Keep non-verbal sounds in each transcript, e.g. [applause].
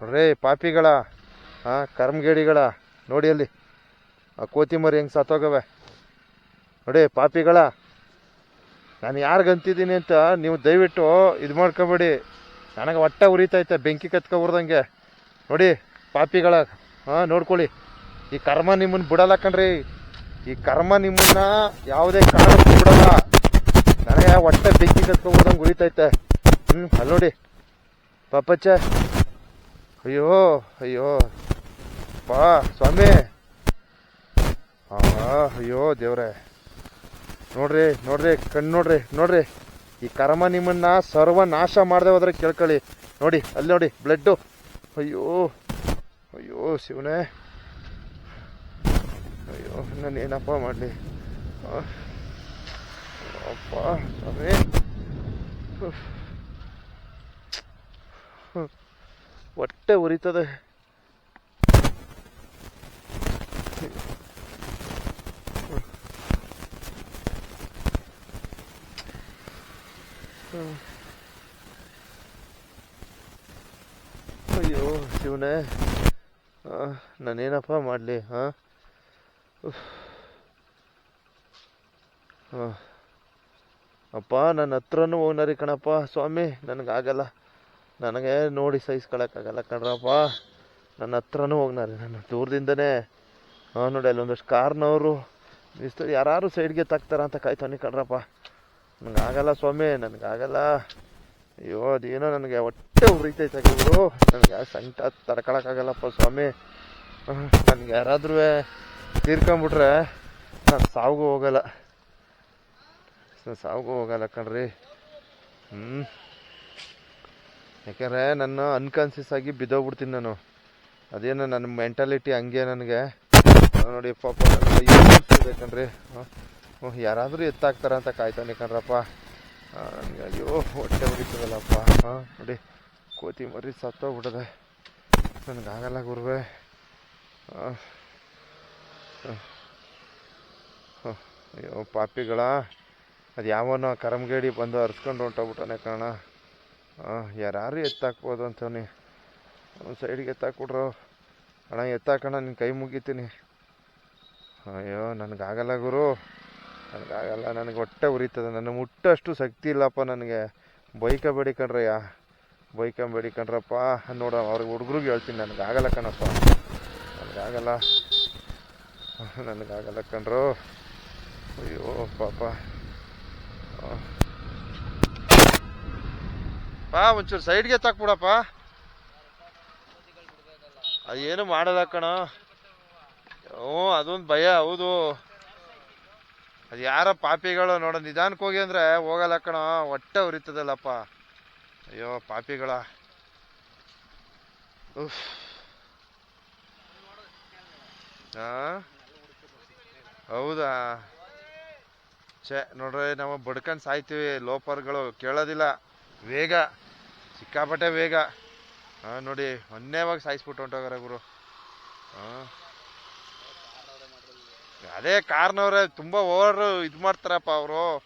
ನೋಡ್ರಿ ಪಾಪಿಗಳ ಹಾಂ ಕರ್ಮಗೇಡಿಗಳ, ನೋಡಿ ಅಲ್ಲಿ. ಆ ಕೋತಿಮರಿ ಹೆಂಗೆ ಸತ್ತೋಗವೆ ನೋಡಿ, ಪಾಪಿಗಳ, ನಾನು ಯಾರಿಗೆ ಅಂತಿದ್ದೀನಿ ಅಂತ ನೀವು ದಯವಿಟ್ಟು ಇದು ಮಾಡ್ಕೊಬೇಡಿ. ನನಗೆ ಹೊಟ್ಟೆ ಉರಿತೈತೆ, ಬೆಂಕಿ ಕತ್ಕೊಬಾರ್ದಂಗೆ ನೋಡಿ, ಪಾಪಿಗಳ ಹಾಂ ನೋಡ್ಕೊಳ್ಳಿ. ಈ ಕರ್ಮ ನಿಮ್ಮನ್ನು ಬಿಡಲ್ಲ ಕಣ್ರಿ. ಈ ಕರ್ಮ ನಿಮ್ಮನ್ನ ಯಾವುದೇ ಕಾರಣಕ್ಕೂ ಬಿಡಲ್ಲ. ನನಗೆ ಹೊಟ್ಟೆ ಬೆಂಕಿ ಕತ್ಕೊಬಾರ್ದಂಗೆ ಉರಿತೈತೆ. ಹ್ಞೂ ಅಲ್ಲಿ ನೋಡಿ. ಪಾಪಚ್ಚ ಅಯ್ಯೋ ಅಯ್ಯೋ. ಪಾ ಸ್ವಾಮಿ. ಆ, ಅಯ್ಯೋ, ದೇವ್ರೆ. ನೋಡ್ರಿ ನೋಡ್ರಿ, ಕಣ್ಣು ನೋಡ್ರಿ ನೋಡ್ರಿ. ಈ ಕರ್ಮ ನಿಮ್ಮನ್ನ ಸರ್ವನಾಶ ಮಾಡದೆ ಹೋದ್ರೆ ಕೇಳ್ಕೊಳ್ಳಿ. ನೋಡಿ, ಅಲ್ಲಿ ನೋಡಿ, ಬ್ಲಡ್ಡು. ಅಯ್ಯೋ ಅಯ್ಯೋ, ಶಿವನೇ. ಅಯ್ಯೋ ನಾನು ಏನಪ್ಪ ಮಾಡಲಿ. ಅಪ್ಪ, ಸ್ವಾಮಿ. ಹೊಟ್ಟೆ ಉರಿತದೆ. ಅಯ್ಯೋ ಶಿವನೇ. ನಾನೇನಪ್ಪ ಮಾಡಲಿ ಹಾಂ ಅಪ್ಪ ನನ್ನ ಹತ್ರನೂ ಹೋಗ್ನರಿ ಕಣಪ್ಪ ಸ್ವಾಮಿ ನನಗಾಗಲ್ಲ. ನನಗೆ ನೋಡಿ ಸಹಿಸ್ಕೊಳಕ್ಕಾಗಲ್ಲ ಕಣ್ರಪ್ಪ. ನನ್ನ ಹತ್ರನೂ ಹೋಗ್ನಾರಿ. ನಾನು ದೂರದಿಂದನೇ. ಹಾಂ ನೋಡಿ, ಅಲ್ಲೊಂದಷ್ಟು ಕಾರ್ನವರು. ಇಷ್ಟು ಯಾರು ಸೈಡ್ಗೆ ತಾಕ್ತಾರ ಅಂತ ಕಾಯ್ತಾನೆ ಕಣ್ರಪ್ಪ. ನನಗಾಗಲ್ಲ ಸ್ವಾಮಿ, ನನಗಾಗಲ್ಲ. ಅಯ್ಯೋ, ಅದೇನೋ ನನಗೆ ಒಟ್ಟೆ ಉರಿತೈತೆ ನನಗೆ ಆ ಸಂಕಟ ತಡ್ಕೊಳಕ್ಕಾಗಲ್ಲಪ್ಪ ಸ್ವಾಮಿ. ನನಗೆ ಯಾರಾದ್ರೂ ತೀರ್ಕೊಂಬಿಟ್ರೆ ನಾನು ಸಾವ್ಗೂ ಹೋಗಲ್ಲ. ಸಾವ್ಗೂ ಹೋಗಲ್ಲ ಕಣ್ರಿ. ಹ್ಞೂ ಯಾಕೆಂದರೆ ನನ್ನ ಅನ್ಕಾನ್ಸಿಯಸ್ ಆಗಿ ಬಿದ್ದೋಗ್ಬಿಡ್ತೀನಿ ನಾನು. ಅದೇನು ನನ್ನ ಮೆಂಟಾಲಿಟಿ ಹಂಗೆ ನನಗೆ. ನೋಡಿ ಪಾಪ ಬೇಕಂದ್ರಿ ಹ್ಞೂ ಯಾರಾದರೂ ಎತ್ತಾಕ್ತಾರ ಅಂತ ಕಾಯ್ತಾನೆ ಕಣ್ರಪ್ಪ. ನನಗೆ ಅಯ್ಯೋ, ಹೊಟ್ಟೆ ಹೊಡಿತದಲ್ಲಪ್ಪ ಹಾಂ, ನೋಡಿ, ಕೋತಿ ಮರಿ ಸತ್ತೋಗ್ಬಿಟ್ಟದೆ. ನನಗಾಗಲ್ಲ ಗುರುವೆ. ಹಾಂ ಅಯ್ಯೋ, ಪಾಪಿಗಳ. ಅದು ಯಾವನೋ ಕರಮ್ಗೇಡಿ ಬಂದು ಅರ್ಸ್ಕೊಂಡು ಹೊಂಟೋಗ್ಬಿಟ್ಟಾನೆ ಕಾಣ ಯಾರು ಎತ್ತಾಕ್ಬೋದು ಅಂತವನಿ. ಒಂದು ಸೈಡ್ಗೆ ಎತ್ತಾಕ್ಬಿಟ್ರು. ಅಣ್ಣ ಎತ್ತಾಕಣ ನಿನ್ನ ಕೈ ಮುಗಿತೀನಿ. ಅಯ್ಯೋ, ನನಗಾಗಲ್ಲ ಗುರು. ನನಗಾಗಲ್ಲ, ನನಗೆ ಹೊಟ್ಟೆ ಉರಿತದೆ. ನನ್ನ ಮುಟ್ಟಷ್ಟು ಶಕ್ತಿ ಇಲ್ಲಪ್ಪ ನನಗೆ. ಬೈಕಬೇಡಿ ಕಣ್ರಯ್ಯ. ಬೈಕ ಕಣ್ರಪ್ಪ. ನೋಡ ಅವ್ರಿಗೆ ಹುಡುಗ್ರಿಗೆ ಹೇಳ್ತೀನಿ. ನನಗಾಗಲ್ಲ ಕಣಪ್ಪ. ನನಗಾಗಲ್ಲ. ನನಗಾಗಲ್ಲ ಕಣ್ರು. ಅಯ್ಯೋ, ಪಾಪ. ಪಾ, ಒಂಚೂರು ಸೈಡ್ಗೆ ತಾಕ್ಬಿಡಪ್ಪ. ಅದೇನು ಮಾಡಲ್ಲ ಕಣ. ಹ್ಞೂ ಅದೊಂದು ಭಯ, ಹೌದು. ಅದು ಯಾರ ಪಾಪಿಗಳು ನೋಡ, ನಿಧಾನಕ್ಕೆ ಹೋಗಿ ಅಂದ್ರೆ ಹೋಗಲ್ಲ ಕಣ, ಹೊಟ್ಟೆ ಉರಿತದಲ್ಲಪ್ಪ. ಅಯ್ಯೋ, ಪಾಪಿಗಳ? ಹೌದಾ? ಛೇ, ನೋಡ್ರಿ, ನಾವು ಬಡ್ಕೊಂಡು ಸಾಯ್ತೀವಿ, ಲೋಪರ್ಗಳು ಕೇಳೋದಿಲ್ಲ. ವೇಗ, ಸಿಕ್ಕಾಪಟ್ಟೆ ವೇಗ. ಹಾಂ ನೋಡಿ ಮೊನ್ನೆವಾಗ ಸಾಯಿಸ್ಬಿಟ್ಟು ಹೊಂಟೋಗಾರ ಗುರು. ಹಾಂ ಅದೇ ಕಾರ್ನವ್ರೆ ತುಂಬ ಓವರ್ ಇದು ಮಾಡ್ತಾರಪ್ಪ ಅವರು.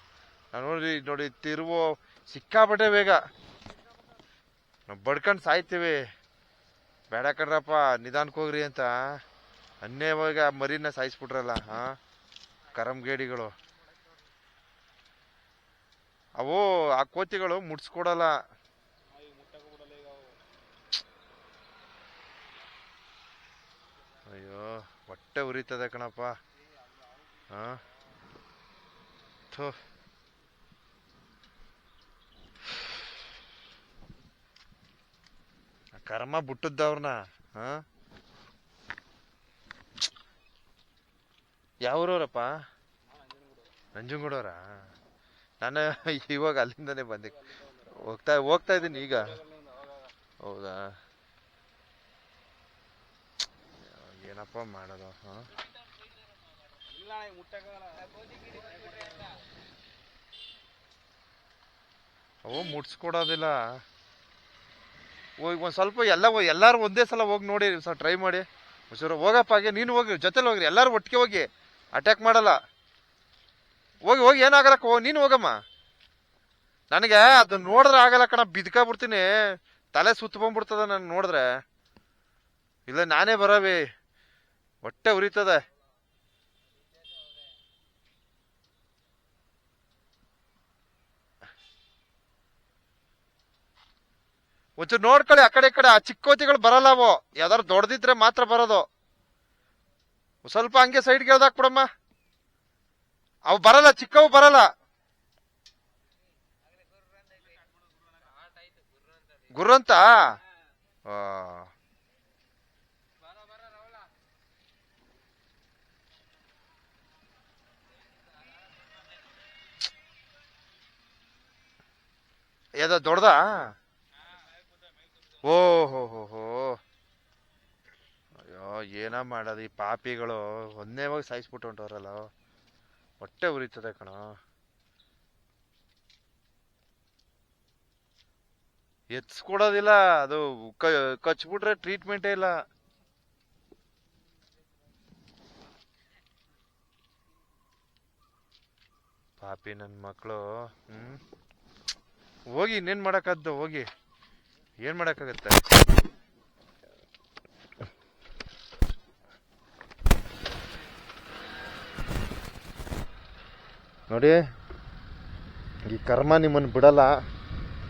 ನೋಡಿ ನೋಡಿ, ತಿರುವು, ಸಿಕ್ಕಾಪಟ್ಟೆ ವೇಗ. ನಾವು ಬಡ್ಕೊಂಡು ಸಾಯ್ತೀವಿ. ಬೇಡ ಕಣ್ರಪ್ಪ ನಿಧಾನಕ್ಕೆ ಹೋಗ್ರಿ ಅಂತ. ಅನ್ನೇವಾಗ ಮರಿನ ಸಾಯಿಸ್ಬಿಟ್ರಲ್ಲ ಹಾಂ ಕರಮ್ಗೇಡಿಗಳು ಅವು ಆ ಕೋತಿಗಳು ಮುಟ್ಸ್ಕೊಡಲ್ಲ ಅಯ್ಯೋ, ಹೊಟ್ಟೆ ಉರಿತದೆ ಕಣಪ್ಪ. ಹಾ? ಥು. ಕರ್ಮ ಬಿಟ್ಟದ್ದವ್ರನ್ನ ಹಾ? ಯಾವ್ರವ್ರಪ್ಪ? ನಂಜನಗೂಡವ್ರ? ನಾನು [laughs] ಇವಾಗ ಅಲ್ಲಿಂದನೇ ಬಂದೆ. ಹೋಗ್ತಾ ಹೋಗ್ತಾ ಇದ್ದೀನಿ ಈಗ. ಹೌದಾ? ಏನಪ್ಪ ಮಾಡೋದು, ಹಾ? ಅವು ಮುಟ್ಸ್ಕೊಡೋದಿಲ್ಲ. ಹೋಗಿ ಒಂದು ಸ್ವಲ್ಪ ಎಲ್ಲ, ಎಲ್ಲರೂ ಒಂದೇ ಸಲ ಹೋಗಿ ನೋಡಿ ಸ್ವಲ್ಪ ಟ್ರೈ ಮಾಡಿ. ಒಂಚೂರು ಹೋಗಪ್ಪ ಹಾಗೆ, ನೀನು ಹೋಗಿ, ಜೊತೆಲಿ ಹೋಗ್ರಿ, ಎಲ್ಲರೂ ಒಟ್ಟಿಗೆ ಹೋಗಿ ಅಟ್ಯಾಕ್ ಮಾಡಲ್ಲ. ಹೋಗಿ ಹೋಗಿ ಏನಾಗಲಕ್ಕ ಹೋಗಿ ನೀನು ಹೋಗಮ್ಮ. ನನಗೆ ಅದು ನೋಡಿದ್ರೆ ಆಗಲ್ಲ ಕಣ ಬಿದ್ಕ ಬಿಡ್ತೀನಿ ತಲೆ ಸುತ್ತ ಬಂದ್ಬಿಡ್ತದ ನಾನು ನೋಡಿದ್ರೆ. ಇಲ್ಲ ನಾನೇ ಬರವಿ. ಹೊಟ್ಟೆ ಉರಿತದೆ. ಒಂಚೂರು ನೋಡ್ಕೊಳ್ಳಿ, ಆ ಕಡೆ, ಈ ಕಡೆ, ಆ ಚಿಕ್ಕೋತಿಗಳು ಬರಲ್ಲ ಅವು. ಯಾವ್ದಾರು ದೊಡ್ಡದಿದ್ರೆ ಮಾತ್ರ ಬರೋದು. ಸ್ವಲ್ಪ ಹಂಗೆ ಸೈಡ್ಗೆ ಬಿಡಮ್ಮ ಅವು ಬರಲ್ಲ, ಚಿಕ್ಕವು ಬರಲ್ಲ. ಗುರ್ರಂತ ಆ. ಯಾವ್ದ ದೊಡ್ಡದಾ? ಓ, ಹೋ ಹೋ ಹೋ. ಅಯ್ಯೋ, ಏನ ಮಾಡೋದು ಈ ಪಾಪಿಗಳು? ಒಂದೇ ಹೋಗಿ ಸಾಯಿಸ್ಬಿಟ್ಟು ಹೊಂಟವ್ರಲ್ಲ. ಹೊಟ್ಟೆ ಉರಿತದೆ ಕಣ. ಎತ್ಸ್ಕೊಡೋದಿಲ್ಲ, ಅದು ಕಚ್ಬಿಟ್ರೆ ಟ್ರೀಟ್ಮೆಂಟೇ ಇಲ್ಲ. ಪಾಪಿ ನನ್ನ ಮಕ್ಕಳು ಹ್ಮ್. ಹೋಗಿ ಇನ್ನೇನ್ ಮಾಡಕ್ಕಾದ್ದು ಹೋಗಿ. ಏನ್ ಮಾಡಕ್ಕಾಗತ್ತೆ? ನೋಡಿ, ಈ ಕರ್ಮ ನಿಮ್ಮನ್ನು ಬಿಡಲ್ಲ.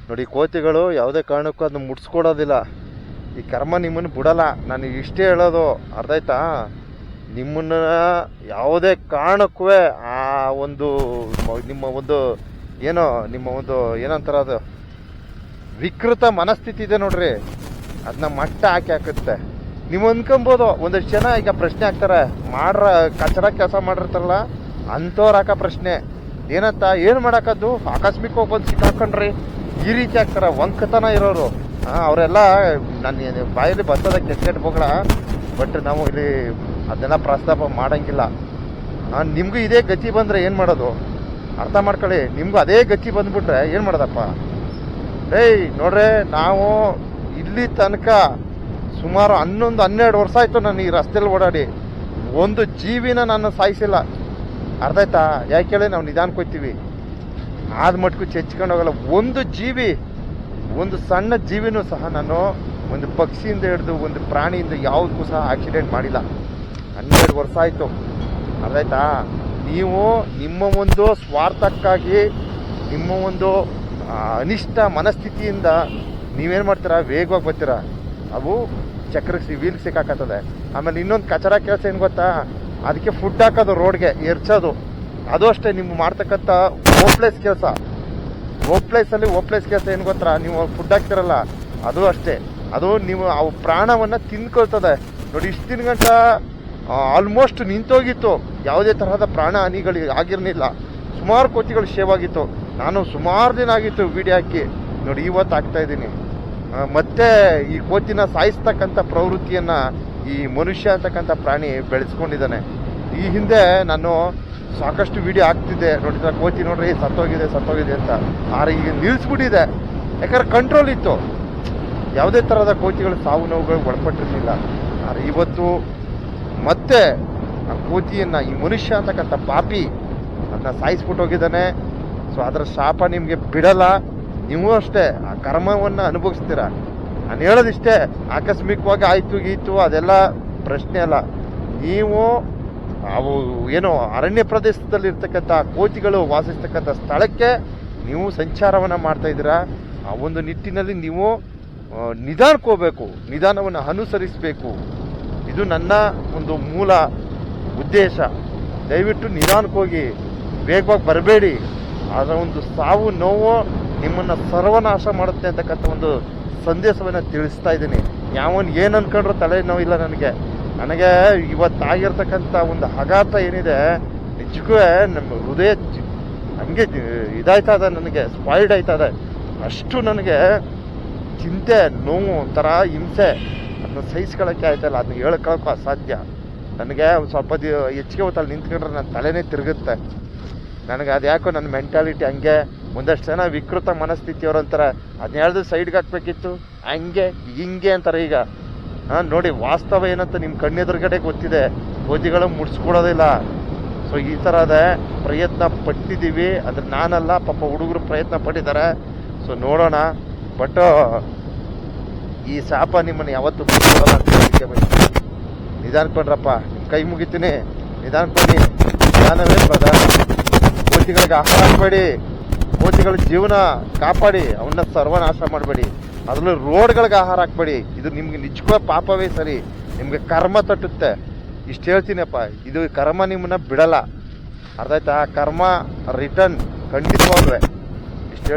ನೋಡಿ, ಕೋತಿಗಳು ಯಾವುದೇ ಕಾರಣಕ್ಕೂ ಅದನ್ನ ಮುಟ್ಸ್ಕೊಡೋದಿಲ್ಲ. ಈ ಕರ್ಮ ನಿಮ್ಮನ್ನು ಬಿಡಲ್ಲ. ನಾನು ಇಷ್ಟೇ ಹೇಳೋದು. ಅರ್ಥ ಆಯ್ತಾ? ನಿಮ್ಮನ್ನ ಯಾವುದೇ ಕಾರಣಕ್ಕೂ ಆ ಒಂದು ನಿಮ್ಮ ಒಂದು ಏನೋ, ನಿಮ್ಮ ಒಂದು ಏನಂತಾರೆ ಅದು, ವಿಕೃತ ಮನಸ್ಥಿತಿ ಇದೆ ನೋಡ್ರಿ. ಅದನ್ನ ಮಟ್ಟ ಹಾಕಿ ಹಾಕುತ್ತೆ. ನೀವು ಅನ್ಕೊಬೋದು ಒಂದಷ್ಟು ಜನ ಈಗ ಪ್ರಶ್ನೆ ಹಾಕ್ತಾರೆ, ಮಾಡ್ರ, ಕಚರ ಕೆಲಸ ಮಾಡಿರ್ತಾರಲ್ಲ ಅಂಥವ್ರು ಹಾಕೋ ಪ್ರಶ್ನೆ. ಏನಂತ, ಏನು ಮಾಡಕ್ಕದ್ದು ಆಕಸ್ಮಿಕವಾಗಿ ಬಂದು ಸಿಕ್ಕಾಕೊಂಡ್ರಿ. ಈ ರೀತಿ ಆಗ್ತಾರೆ, ವಂಕತನ ಇರೋರು. ಅವರೆಲ್ಲ ನನ್ನ ಬಾಯಲ್ಲಿ ಬರ್ತದ ಕೆಟ್ಟ ಹೋಗಳ ಬಟ್ ನಾವು ಇಲ್ಲಿ ಅದನ್ನ ಪ್ರಸ್ತಾಪ ಮಾಡೋಂಗಿಲ್ಲ. ನಿಮ್ಗೂ ಇದೇ ಗತಿ ಬಂದರೆ ಏನು ಮಾಡೋದು? ಅರ್ಥ ಮಾಡ್ಕೊಳ್ಳಿ, ನಿಮಗೂ ಅದೇ ಗತಿ ಬಂದ್ಬಿಟ್ರೆ ಏನು ಮಾಡೋದಪ್ಪ? ಏಯ್, ನೋಡ್ರೆ, ನಾವು ಇಲ್ಲಿ ತನಕ ಸುಮಾರು ಹನ್ನೊಂದು, ಹನ್ನೆರಡು ವರ್ಷ ಆಯಿತು ನಾನು ಈ ರಸ್ತೆಯಲ್ಲಿ ಓಡಾಡಿ. ಒಂದು ಜೀವಿನ ನಾನು ಸಾಯಿಸಿಲ್ಲ. ಅರ್ಥ ಆಯ್ತಾ? ಯಾಕೆ ಹೇಳಿ ನಾವು ನಿಧಾನಕ್ಕೆ ಹೋಗ್ತೀವಿ ಆದ ಮಟ್ಕು ಚೆಚ್ಕೊಂಡು ಹೋಗಲ್ಲ. ಒಂದು ಜೀವಿ, ಒಂದು ಸಣ್ಣ ಜೀವಿನೂ ಸಹ ನಾನು ಒಂದು ಪಕ್ಷಿಯಿಂದ ಹಿಡಿದು, ಒಂದು ಪ್ರಾಣಿಯಿಂದ ಯಾವುದಕ್ಕೂ ಸಹ ಆಕ್ಸಿಡೆಂಟ್ ಮಾಡಿಲ್ಲ. ಹನ್ನೆರಡು ವರ್ಷ ಆಯಿತು. ಅರ್ಧ ಆಯ್ತಾ? ನೀವು ನಿಮ್ಮ ಒಂದು ಸ್ವಾರ್ಥಕ್ಕಾಗಿ, ನಿಮ್ಮ ಒಂದು ಅನಿಷ್ಟ ಮನಸ್ಥಿತಿಯಿಂದ ನೀವೇನು ಮಾಡ್ತೀರಾ? ವೇಗವಾಗಿ ಬರ್ತೀರಾ. ಅವು ಚಕ್ರಕ್ಕೆ ವೀಲ್ ಸಿಕ್ಕಾಕತ್ತದೆ. ಆಮೇಲೆ ಇನ್ನೊಂದು ಕಚರ ಕೆಲಸ ಏನು ಗೊತ್ತಾ? ಅದಕ್ಕೆ ಫುಡ್ ಹಾಕೋದು ರೋಡ್ಗೆ ಎರ್ಚೋದು. ಅದು ಅಷ್ಟೇ, ನೀವು ಮಾಡ್ತಕ್ಕಂಥ ಹೋಪ್ಲೆಸ್ ಕೆಲಸ. ಹೋಪ್ಲೆಸ್ಸಲ್ಲಿ ಹೋಪ್ಲೆಸ್ ಕೆಲಸ ಏನು ಗೊತ್ತಾ? ನೀವು ಫುಡ್ ಹಾಕ್ತಿರಲ್ಲ, ಅದು ಅಷ್ಟೇ. ಅದು ನೀವು ಅವು ಪ್ರಾಣವನ್ನು ತಿನ್ಕೊಳ್ತದೆ. ನೋಡಿ, ಇಷ್ಟು ತಿನ್ಗಂಟ ಗಂಟ ಆಲ್ಮೋಸ್ಟ್ ನಿಂತೋಗಿತ್ತು. ಯಾವುದೇ ತರಹದ ಪ್ರಾಣ ಹಾನಿಗಳು ಆಗಿರಲಿಲ್ಲ. ಸುಮಾರು ಕೋತಿಗಳು ಶೇವ್ ಆಗಿತ್ತು. ನಾನು ಸುಮಾರು ದಿನ ಆಗಿತ್ತು ವಿಡಿಯೋ ಹಾಕಿ. ನೋಡಿ, ಇವತ್ತು ಹಾಕ್ತಾ ಇದ್ದೀನಿ. ಮತ್ತೆ ಈ ಕೋತಿನ ಸಾಯಿಸ್ತಕ್ಕಂಥ ಪ್ರವೃತ್ತಿಯನ್ನ ಈ ಮನುಷ್ಯ ಅಂತಕ್ಕಂಥ ಪ್ರಾಣಿ ಬೆಳೆಸ್ಕೊಂಡಿದ್ದಾನೆ. ಈ ಹಿಂದೆ ನಾನು ಸಾಕಷ್ಟು ವಿಡಿಯೋ ಆಗ್ತಿದ್ದೆ ನೋಡಿದ್ರೆ, ಕೋತಿ ನೋಡ್ರಿ, ಸತ್ತೋಗಿದೆ ಸತ್ತೋಗಿದೆ ಅಂತ. ಆದರೆ ಈಗ ನಿಲ್ಲಿಸ್ಬಿಟ್ಟಿದೆ ಯಾಕಂದ್ರೆ ಕಂಟ್ರೋಲ್ ಇತ್ತು. ಯಾವುದೇ ಥರದ ಕೋತಿಗಳು, ಸಾವು ನೋವುಗಳಿಗೆ ಒಳಪಟ್ಟಿರಲಿಲ್ಲ. ಆದರೆ ಇವತ್ತು ಮತ್ತೆ ಆ ಕೋತಿಯನ್ನು, ಈ ಮನುಷ್ಯ ಅಂತಕ್ಕಂಥ ಪಾಪಿ ಅದನ್ನ ಸಾಯಿಸ್ಬಿಟ್ಟು ಹೋಗಿದ್ದಾನೆ. ಸೊ ಅದರ ಶಾಪ ನಿಮಗೆ ಬಿಡಲ್ಲ. ನೀವು ಅಷ್ಟೇ ಆ ಕರ್ಮವನ್ನು ಅನುಭವಿಸ್ತೀರ? ನಾನು ಹೇಳೋದಿಷ್ಟೇ ಆಕಸ್ಮಿಕವಾಗಿ ಆಯಿತು ಗೀತು ಅದೆಲ್ಲ ಪ್ರಶ್ನೆ ಅಲ್ಲ. ನೀವು ಅವು ಏನು ಅರಣ್ಯ ಪ್ರದೇಶದಲ್ಲಿ ಇರ್ತಕ್ಕಂಥ ಕೋತಿಗಳು ವಾಸಿಸ್ತಕ್ಕಂಥ ಸ್ಥಳಕ್ಕೆ ನೀವು ಸಂಚಾರವನ್ನು ಮಾಡ್ತಾ ಇದ್ದೀರಾ? ಆ ಒಂದು ನಿಟ್ಟಿನಲ್ಲಿ ನೀವು ಆ, ನಿಧಾನಕ್ಕೆ ಹೋಗ್ಬೇಕು ನಿಧಾನವನ್ನು ಅನುಸರಿಸಬೇಕು. ಇದು ನನ್ನ ಒಂದು ಮೂಲ ಉದ್ದೇಶ. ದಯವಿಟ್ಟು ನಿಧಾನಕ್ಕೆ ಹೋಗಿ ವೇಗವಾಗಿ ಬರಬೇಡಿ. ಅದರ ಒಂದು ಸಾವು ನೋವು ನಿಮ್ಮನ್ನು ಸರ್ವನಾಶ ಮಾಡುತ್ತೆ ಅಂತಕ್ಕಂಥ ಒಂದು ಸಂದೇಶವನ್ನು ತಿಳಿಸ್ತಾ ಇದ್ದೀನಿ. ಯಾವನ್ ಏನು ಅನ್ಕೊಂಡ್ರು ತಲೆ ನೋವಿಲ್ಲ ನನಗೆ. ನನಗೆ ಇವತ್ತಾಗಿರ್ತಕ್ಕಂಥ ಒಂದು ಆಘಾತ ಏನಿದೆ, ನಿಜಕ್ಕೂ ನಮ್ಮ ಹೃದಯ ನಮಗೆ ಇದಾಯ್ತಾ ಇದೆ ನನಗೆ ಸ್ಪಾಯ್ಡ್ ಆಯ್ತಾ ಅಷ್ಟು ನನಗೆ ಚಿಂತೆ, ನೋವು ಒಂಥರ ಹಿಂಸೆ ಅದನ್ನ ಸಹಿಸ್ಕೊಳ್ಳೋಕ್ಕೆ ಆಯ್ತಲ್ಲ ಅದನ್ನ ಹೇಳ್ಕೊಳಕ್ಕೂ ಅಸಾಧ್ಯ. ನನಗೆ ಒಂದು ಸ್ವಲ್ಪ ದಿ, ಹೆಚ್ಚಿಗೆ ಹೊತ್ತಲ್ಲಿ ನಿಂತ್ಕೊಂಡ್ರೆ ನನ್ನ ತಲೆನೇ ತಿರುಗುತ್ತೆ. ನನಗೆ ಅದು ಯಾಕೋ ನನ್ನ ಮೆಂಟಾಲಿಟಿ ಹಂಗೆ ಒಂದಷ್ಟು ಜನ ವಿಕೃತ ಮನಸ್ಥಿತಿಯವ್ರು ಅಂತಾರೆ ಅದನ್ನ ಹೇಳಿದ್ರೆ ಸೈಡ್ಗೆ ಹಾಕ್ಬೇಕಿತ್ತು. ಹಂಗೆ, ಹಿಂಗೆ ಅಂತಾರೆ ಈಗ. ಹಾಂ, ನೋಡಿ, ವಾಸ್ತವ ಏನಂತ ನಿಮ್ಮ ಕಣ್ಣೆದುರುಗಡೆ ಗೊತ್ತಿದೆ. ಗೋಧಿಗಳು ಮುಡ್ಸ್ಕೊಡೋದಿಲ್ಲ ಸೊ ಈ ಥರದ ಪ್ರಯತ್ನ ಪಟ್ಟಿದ್ದೀವಿ. ಅಂದ್ರೆ ನಾನಲ್ಲ, ಪಾಪ ಹುಡುಗರು ಪ್ರಯತ್ನ ಪಟ್ಟಿದ್ದಾರೆ. ಸೊ ನೋಡೋಣ. ಬಟ್ ಈ ಶಾಪ ನಿಮ್ಮನ್ನ ಯಾವತ್ತೂ. ನಿಧಾನಕೊಂಡ್ರಪ್ಪ ನಿಮ್ ಕೈ ಮುಗಿತೀನಿ. ನಿಧಾನಕೊಂಡಿ ನಿಧಾನವೇ ಕೋತಿಗಳಿಗೆ ಆಹಾರ ಹಾಕ್ಬೇಡಿ ಕೋತಿಗಳ ಜೀವನ ಕಾಪಾಡಿ, ಅವನ್ನ ಸರ್ವನಾಶ ಮಾಡಬೇಡಿ. ಅದರಲ್ಲೂ ರೋಡ್ಗಳಿಗೆ ಆಹಾರ ಹಾಕ್ಬೇಡಿ. ಇದು ನಿಮ್ಗೆ ನಿಜಕ್ಕೂ ಪಾಪವೇ ಸರಿ. ನಿಮ್ಗೆ ಕರ್ಮ ತಟ್ಟುತ್ತೆ. ಇಷ್ಟು ಹೇಳ್ತೀನಪ್ಪ, ಇದು ಕರ್ಮ ನಿಮ್ಮನ್ನ ಬಿಡಲ್ಲ. ಅರ್ಥ ಆಯ್ತಾ? ಕರ್ಮ ರಿಟರ್ನ್ ಖಂಡಿತವಾಗ್ರೆ